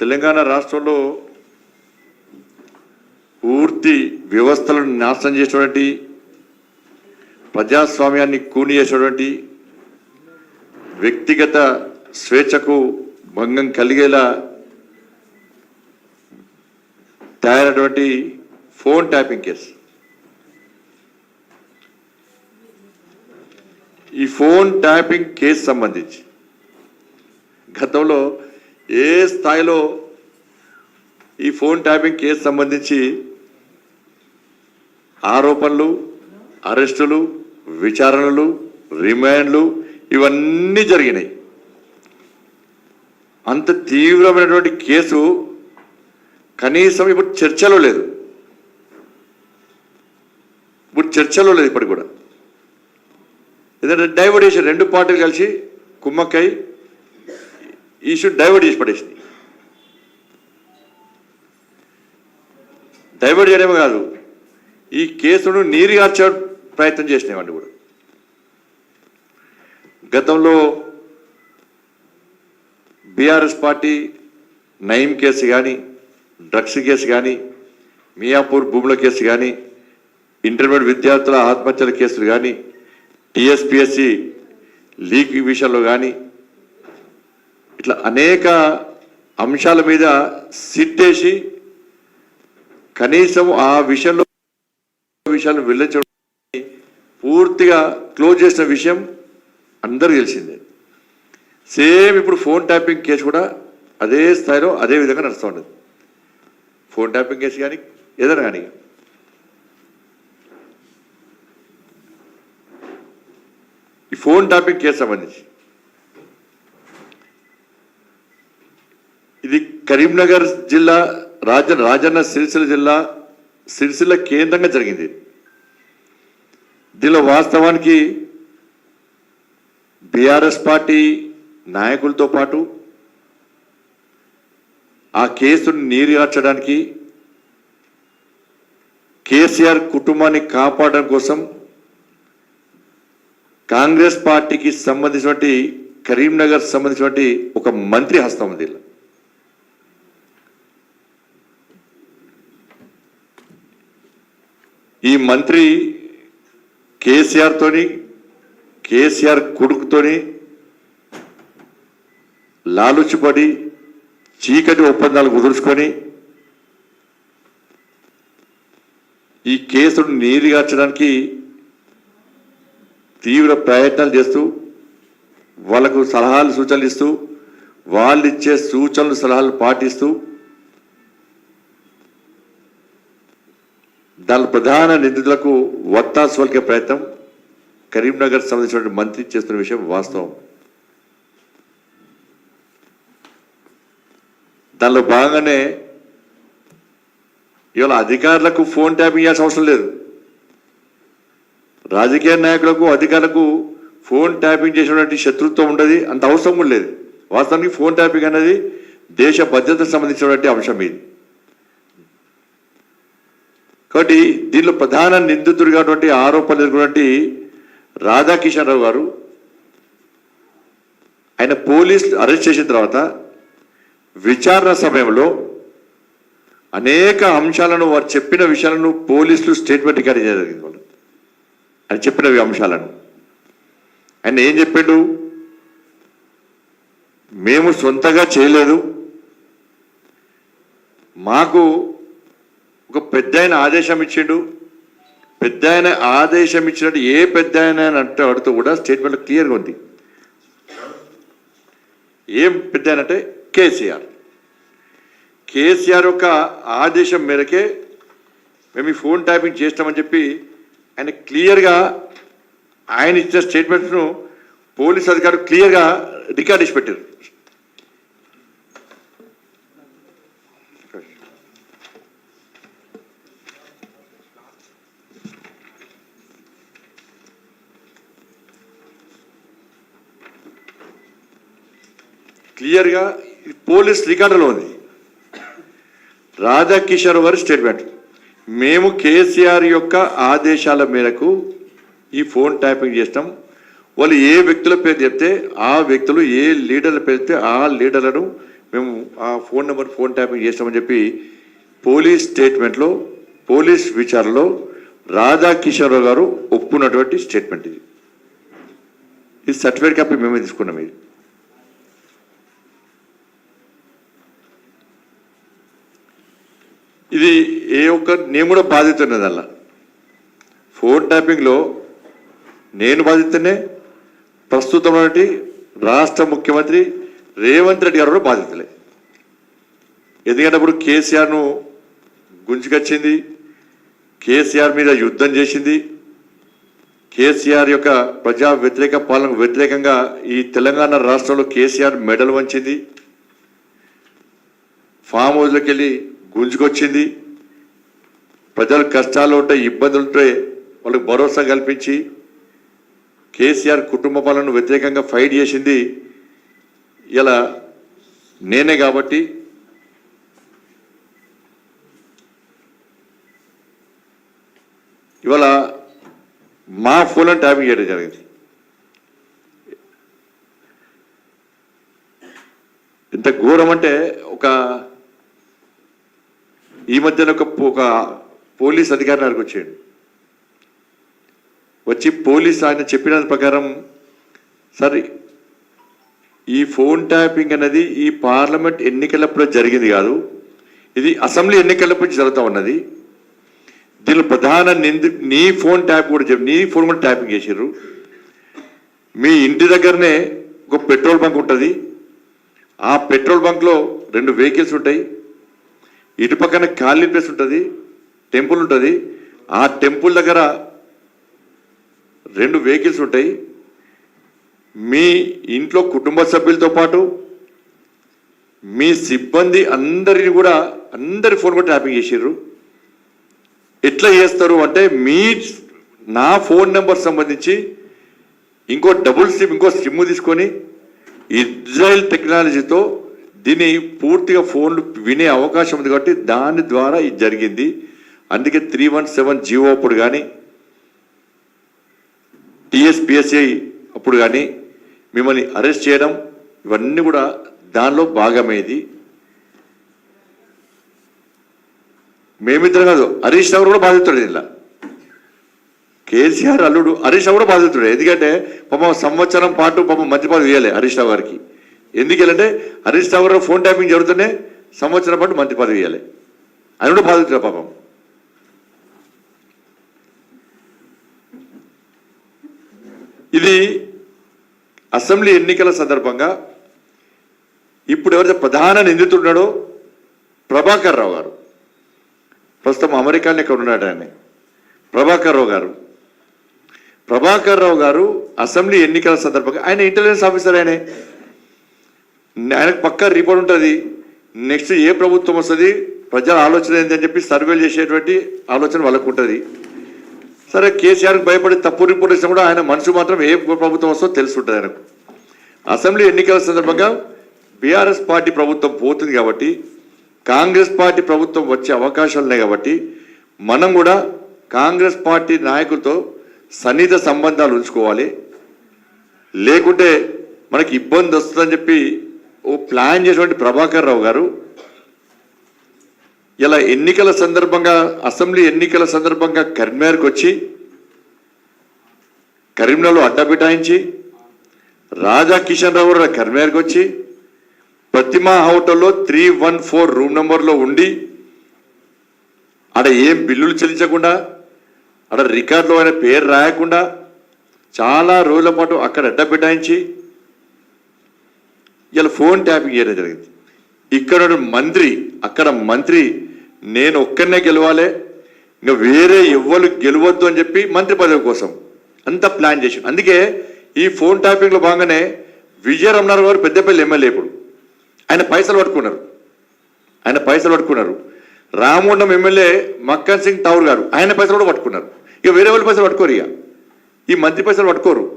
తెలంగాణ రాష్ట్రంలో పూర్తి వ్యవస్థలను నాశనం చేసినటువంటి ప్రజాస్వామ్యాన్ని కూని చేసినటువంటి వ్యక్తిగత స్వేచ్ఛకు భంగం కలిగేలా తయారైనటువంటి ఫోన్ ట్యాపింగ్ కేసు. ఈ ఫోన్ ట్యాపింగ్ కేసు సంబంధించి గతంలో ఏ స్థాయిలో ఈ ఫోన్ ట్యాపింగ్ కేసు సంబంధించి ఆరోపణలు అరెస్టులు విచారణలు రిమాండ్లు ఇవన్నీ జరిగినాయి. అంత తీవ్రమైనటువంటి కేసు కనీసం ఇప్పుడు చర్చలో లేదు. ఇప్పుడు చర్చలో లేదు ఇప్పటికి కూడా. ఎందుకంటే డైవర్టేషన్ రెండు పార్టీలు కలిసి కుమ్మక్కై ఇష్యూ డైవర్ట్ చేసి పడేసింది డైవర్ట్ చేయడమే కాదు ఈ కేసును నీరుగార్చే ప్రయత్నం చేసినామండి కూడా. గతంలో బీఆర్ఎస్ పార్టీ నయం కేసు కానీ డ్రగ్స్ కేసు కానీ మియాపూర్ భూముల కేసు కానీ ఇంటర్మీడియట్ విద్యార్థుల ఆత్మహత్యల కేసులు కానీ టీఎస్పిఎస్సి లీక్ విషయంలో కానీ ఇట్లా అనేక అంశాల మీద సిట్టేసి కనీసం ఆ విషయంలో విషయాలు వెళ్ళించడం పూర్తిగా క్లోజ్ చేసిన విషయం అందరూ తెలిసిందే. సేమ్ ఇప్పుడు ఫోన్ ట్యాపింగ్ కేసు కూడా అదే స్థాయిలో అదే విధంగా నడుస్తూ ఉండదు ఫోన్ ట్యాపింగ్ కేసు కానీ ఏదైనా కానీ. ఈ ఫోన్ ట్యాపింగ్ కేసు సంబంధించి ఇది కరీంనగర్ జిల్లా రాజ రాజన్న సిరిసిల్ల జిల్లా సిరిసిల్ల కేంద్రంగా జరిగింది. దీనిలో వాస్తవానికి బీఆర్ఎస్ పార్టీ నాయకులతో పాటు ఆ కేసును నీరుగార్చడానికి కేసీఆర్ కుటుంబాన్ని కాపాడడం కోసం కాంగ్రెస్ పార్టీకి సంబంధించినటువంటి కరీంనగర్ సంబంధించినటువంటి ఒక మంత్రి హస్తం ఉంది. ఈ మంత్రి కేసీఆర్తోని కేసీఆర్ కొడుకుతోని లాలుచిపడి చీకటి ఒప్పందాలు కుదుర్చుకొని ఈ కేసును నీరుగార్చడానికి తీవ్ర ప్రయత్నాలు చేస్తూ వాళ్ళకు సలహాలు సూచనలు ఇస్తూ వాళ్ళు ఇచ్చే సూచనలు సలహాలు పాటిస్తూ దాని ప్రధాన నిందితులకు వత్తాసు పలికే ప్రయత్నం. కరీంనగర్ సంబంధించిన మంత్రి చేస్తున్న విషయం వాస్తవం. దానిలో భాగంగానే ఇవాళ అధికారులకు ఫోన్ ట్యాపింగ్ చేయాల్సిన అవసరం లేదు. రాజకీయ నాయకులకు అధికారులకు ఫోన్ ట్యాపింగ్ చేసినటువంటి శత్రుత్వం ఉండదు అంత అవసరం కూడా లేదు. వాస్తవానికి ఫోన్ ట్యాపింగ్ అనేది దేశ భద్రతకు సంబంధించినటువంటి అంశం ఇది. కాబట్టి దీనిలో ప్రధాన నిందితుడిగా ఆరోపణలు ఎదుర్కొన్నటువంటి రాధాకిషన్ రావు గారు ఆయన పోలీసులు అరెస్ట్ చేసిన తర్వాత విచారణ సమయంలో అనేక అంశాలను వారు చెప్పిన విషయాలను పోలీసులు స్టేట్మెంట్ రికార్డ్ జరిగింది వాళ్ళు. ఆయన చెప్పిన అంశాలను. ఆయన ఏం చెప్పాడు? మేము సొంతగా చేయలేదు. మాకు ఒక పెద్ద ఆయన ఆదేశం ఇచ్చిండు పెద్ద ఆయన ఆదేశం ఇచ్చినట్టు ఏ పెద్ద ఆయన అంటే అడుతూ కూడా స్టేట్మెంట్ క్లియర్గా ఉంది. ఏం పెద్ద ఆయన అంటే కేసీఆర్. కేసీఆర్ యొక్క ఆదేశం మేరకే మేము ఈ ఫోన్ ట్యాపింగ్ చేస్తామని చెప్పి ఆయన క్లియర్గా ఆయన ఇచ్చిన స్టేట్మెంట్స్ను పోలీస్ అధికారులు క్లియర్గా రికార్డ్ ఇచ్చి పెట్టారు. క్లియర్గా పోలీస్ రికార్డులో ఉంది. రాధాకిషోర్ వారి స్టేట్మెంట్. మేము కేసీఆర్ యొక్క ఆదేశాల మేరకు ఈ ఫోన్ ట్యాపింగ్ చేస్తాం వాళ్ళు ఏ వ్యక్తుల పేరు చెప్తే ఆ వ్యక్తులు ఏ లీడర్ల పేరు చెప్తే ఆ లీడర్లను మేము ఆ ఫోన్ నెంబర్ ఫోన్ ట్యాపింగ్ చేస్తామని చెప్పి పోలీస్ స్టేట్మెంట్లో పోలీస్ విచారణలో రాధాకిషోర్ గారు ఒప్పుకున్నటువంటి స్టేట్మెంట్ ఇది. ఇది సర్టిఫికేట్ కాపీ మేమే తీసుకున్నాం ఇది. ఇది ఏ ఒక్క నేను కూడా బాధ్యత ఉన్నది అలా. ఫోన్ ట్యాపింగ్లో నేను బాధితున్నే ప్రస్తుతం రాష్ట్ర ముఖ్యమంత్రి రేవంత్ రెడ్డి గారు కూడా బాధితులే ఎందుకంటే అప్పుడు కేసీఆర్ను గుంజుకొచ్చింది కేసీఆర్ మీద యుద్ధం చేసింది కేసీఆర్ యొక్క ప్రజా వ్యతిరేక పాలనకు వ్యతిరేకంగా ఈ తెలంగాణ రాష్ట్రంలో కేసీఆర్ మెడల్ వంచింది. ఫామ్ హౌస్లోకి వెళ్ళి గుంజుకొచ్చింది. ప్రజలు కష్టాలు ఉంటాయి ఇబ్బందులు ఉంటాయి వాళ్ళకి భరోసా కల్పించి కేసీఆర్ కుటుంబ పాలనను వ్యతిరేకంగా ఫైట్ చేసింది. ఇలా నేనే కాబట్టి ఇవాళ మా ఫోన్లను ట్యాపింగ్ చేయడం జరిగింది. ఎంత ఘోరం అంటే ఒక ఈ మధ్యన ఒక ఒక పోలీస్ అధికారి నాకు వచ్చాడు. వచ్చి పోలీస్ ఆయన చెప్పిన ప్రకారం సరే ఈ ఫోన్ ట్యాపింగ్ అనేది ఈ పార్లమెంట్ ఎన్నికలప్పుడు జరిగింది కాదు. ఇది అసెంబ్లీ ఎన్నికలప్పుడు జరుగుతూ ఉన్నది. దీనిలో ప్రధాన నింది నీ ఫోన్ ట్యాప్ కూడా చెప్పి నీ ఫోన్ కూడా ట్యాపింగ్ చేసారు మీ ఇంటి దగ్గరనే ఒక పెట్రోల్ బంక్ ఉంటుంది. ఆ పెట్రోల్ బంక్లో రెండు వెహికల్స్ ఉంటాయి. ఇటు పక్కన ఖాళీ ప్లేస్ ఉంటుంది టెంపుల్ ఉంటుంది. ఆ టెంపుల్ దగ్గర రెండు వెహికల్స్ ఉంటాయి. మీ ఇంట్లో కుటుంబ సభ్యులతో పాటు మీ సిబ్బంది అందరిని కూడా అందరి ఫోన్ కూడా ట్యాపింగ్ చేసారు ఎట్లా చేస్తారు అంటే మీ నా ఫోన్ నెంబర్ సంబంధించి ఇంకో డబుల్ సిమ్ ఇంకో సిమ్ తీసుకొని ఇజ్రాయెల్ టెక్నాలజీతో దీన్ని పూర్తిగా ఫోన్లు వినే అవకాశం ఉంది కాబట్టి దాని ద్వారా ఇది జరిగింది. అందుకే త్రీ వన్ సెవెన్ జియో అప్పుడు కానీ టిఎస్పిఎస్ఐ అప్పుడు కానీ మిమ్మల్ని అరెస్ట్ చేయడం ఇవన్నీ కూడా దానిలో భాగమేది. మేమిద్దరం కాదు హరీష్ రావు కూడా బాధితుడు ఇలా. కేసీఆర్ అల్లుడు హరీష్ రావు కూడా బాధితుడు. ఎందుకంటే పాపం సంవత్సరం పాటు పాపం మంచి పదవి హరీష్ రావు గారికి. ఎందుకంటే హరీష్ రావు ఫోన్ ట్యాపింగ్ జరుగుతూనే సంవత్సరం పాటు మంచి పదవి ఇవ్వాలి. ఆయన కూడా బాధితుడు పాపం. ఇది అసెంబ్లీ ఎన్నికల సందర్భంగా ఇప్పుడు ఎవరైతే ప్రధాన నిందితున్నాడో ప్రభాకర్ రావు గారు. ప్రస్తుతం అమెరికాలో ఇక్కడ ఉన్నాడు ఆయన. ప్రభాకర్ రావు గారు. ప్రభాకర్ రావు గారు అసెంబ్లీ ఎన్నికల సందర్భంగా ఆయన ఇంటెలిజెన్స్ ఆఫీసర్ ఆయనే. ఆయనకు పక్కా రిపోర్ట్ ఉంటుంది. నెక్స్ట్ ఏ ప్రభుత్వం వస్తుంది ప్రజల ఆలోచన ఏంటని చెప్పి సర్వేలు చేసేటువంటి ఆలోచన వాళ్ళకు ఉంటుంది. సరే కేసీఆర్కి భయపడి తప్పు రిపోర్ట్ ఇచ్చినా కూడా ఆయన మనసు మాత్రం ఏ ప్రభుత్వం వస్తుందో తెలుసుంటుంది ఆయనకు. అసెంబ్లీ ఎన్నికల సందర్భంగా బీఆర్ఎస్ పార్టీ ప్రభుత్వం పోతుంది కాబట్టి కాంగ్రెస్ పార్టీ ప్రభుత్వం వచ్చే అవకాశాలు ఉన్నాయి కాబట్టి మనం కూడా కాంగ్రెస్ పార్టీ నాయకులతో సన్నిహిత సంబంధాలు ఉంచుకోవాలి. లేకుంటే మనకి ఇబ్బంది వస్తుందని చెప్పి ఓ ప్లాన్ చేసినటువంటి ప్రభాకర్ రావు గారు ఇలా ఎన్నికల సందర్భంగా అసెంబ్లీ ఎన్నికల సందర్భంగా కరీంనగర్కి వచ్చి కరీంనగర్లో అడ్డా బిటాయించి రాజా కిషన్ రావు గారు కరీంనగర్కి వచ్చి ప్రతిమా హోటల్లో త్రీ వన్ ఫోర్ రూమ్ నెంబర్లో ఉండి ఆడ ఏం బిల్లులు చెల్లించకుండా ఆడ రికార్డులో ఆయన పేరు రాయకుండా చాలా రోజుల పాటు అక్కడ అడ్డ బిటాయించి ఇలా ఫోన్ ట్యాపింగ్ చేయడం జరిగింది. ఇక్కడ మంత్రి అక్కడ మంత్రి నేను ఒక్కనే గెలవాలి ఇంకా వేరే ఎవ్వరు గెలవద్దు అని చెప్పి మంత్రి పదవి కోసం అంత ప్లాన్ చేసి అందుకే ఈ ఫోన్ ట్యాపింగ్లో భాగంగానే విజయ రమణారావు గారు పెద్దపల్లి ఎమ్మెల్యే ఇప్పుడు. ఆయన పైసలు పట్టుకున్నారు. ఆయన పైసలు పట్టుకున్నారు. రామగుండం ఎమ్మెల్యే మక్కన్ సింగ్ టౌర్ గారు ఆయన పైసలు కూడా పట్టుకున్నారు. ఇక వేరే వాళ్ళు పైసలు పట్టుకోరు ఇక. ఈ మంత్రి పైసలు పట్టుకోరు.